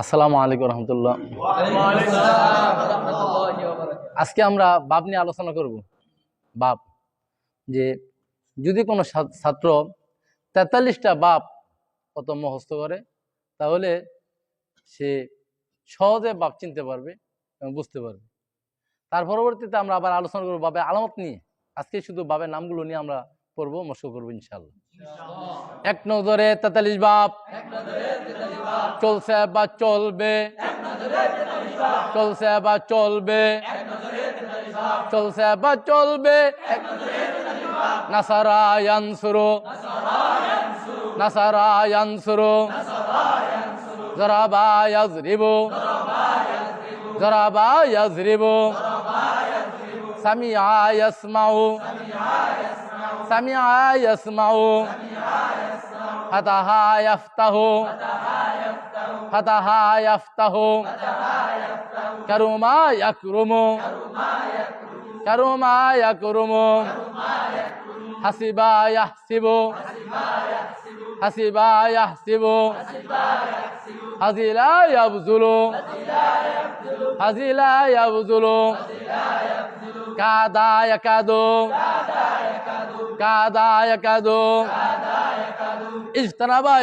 আসসালামু আলাইকুম রহমতুল্লাহ। আজকে আমরা বাপ নিয়ে আলোচনা করব। বাপ যে যদি কোনো ছাত্র তেতাল্লিশটা বাপ কত মুখস্থ করে, তাহলে সে সহজে বাপ চিনতে পারবে এবং বুঝতে পারবে। তার পরবর্তীতে আমরা আবার আলোচনা করব বাপের আলামত নিয়ে। আজকে শুধু বাপের নামগুলো নিয়ে আমরা পড়ব, মস্ক করব ইনশাল্লাহ এক নজরে তেতাল্লিশ বাপ চলছে বা চলবে চলছে বা চলবে চলছে বা চলবে নাসারা ইয়ানসুরু নাসারা ইয়ানসুরু জরাবা ইয়াজরিবু জরাবা ইয়াজরিবু সামিআ ইয়াসমাউ সামিআ ইয়াসমাউ ফাতাহা ইয়াফতাহু ফাতাহা ইয়াফতাহু কারুমা ইয়াকরুমু কারুমা ইয়াকরুমু হাসিবা ইয়াহসিবু হাসিবা ইয়াহসিবু হাজিলা ইয়াবজুলু হাজিলা ইয়াবজুলু কাদা। ইয়াকাদু কাদা। ইয়াকাদু ইজতানাবা।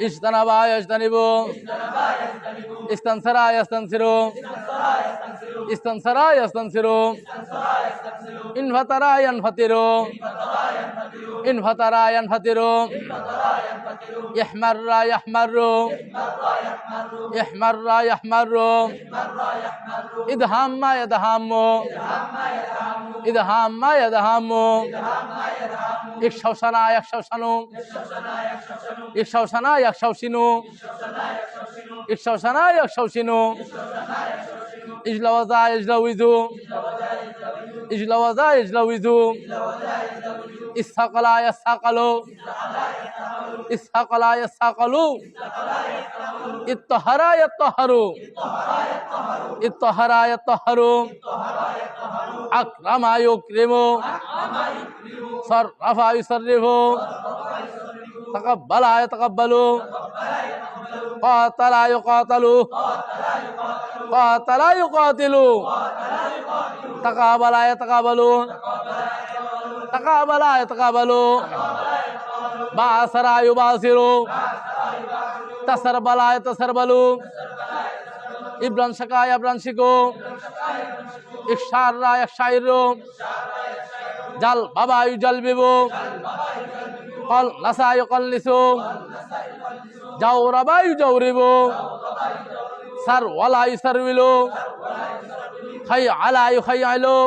اجتنبا يجتنبوا استنصرا يستنصروا. استنصرا يستنصر انفترا ينفتر انفترا ينفتر يحمر يحمر يحمر يحمر ادهام يدهام ادهام يدهام يكشو سنا يكشو سنو يكشو سنا يكشو سنو يكشو سنا يكشو سنو اجلو ذا اجلو ذو اجلو ذا اجلو ذو استقلا يستقلوا استقلا يستقلوا اطهرا يطهروا اطهرا يطهروا اكرما يكرموا صرف يصرف تقبل يتقبل قاتل يقاتل قاتل يقاتل تقابل يتقابل تقابل يتقابل باصر يباصر تسربل يتسربل ইব্রান শাকা ইব্রান শিকো ইকশার রা ইকশাইর জাল বাবা জাল বিবু। কল নাসা। কল লিসু জাউরাবা ইউ জাউরিবু সার ওয়ালা ইউ সারবিলু খাই আলা ইউ খাই আইলু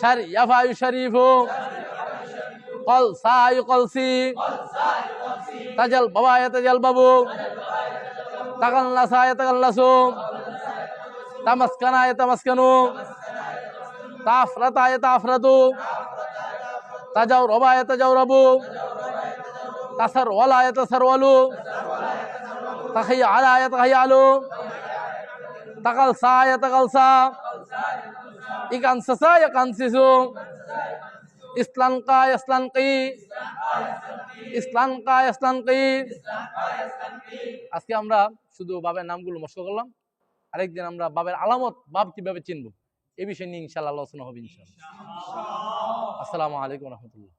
সার ইয়াফা ইউ শরীফু। কল সা ইউ কলসি তাজাল বাবা তাজাল বাবু। তাকাল্লাসা ইয়া তাকাল্লাসু তামাসকানা ইয়া তামাসকানু তাফরাতা ইয়া তাফরাতু। তাজাওরাবা ইয়া তাজাওরাবু। তাসারওয়ালা ইয়া তাসারওয়ালু। তাখাইয়ালা ইয়া তাখাইয়ালু। তাকালসা ইয়া তাকালসা। ইকানসাসা ইয়া কানসিসু ইসলানকা ইসলানকি। ইসলানকা ইসলানকি। আজকে আমরা শুধু বাবের নামগুলো মস্ক করলাম। আরেকদিন আমরা বাবের আলামত বাপ কীভাবে চিনবো? এই বিষয় নিয়ে ইনশাল্লাহ আলোচনা হবে ইনশাল্লাহ আসসালামু আলাইকুম রহমতুল্লাহ।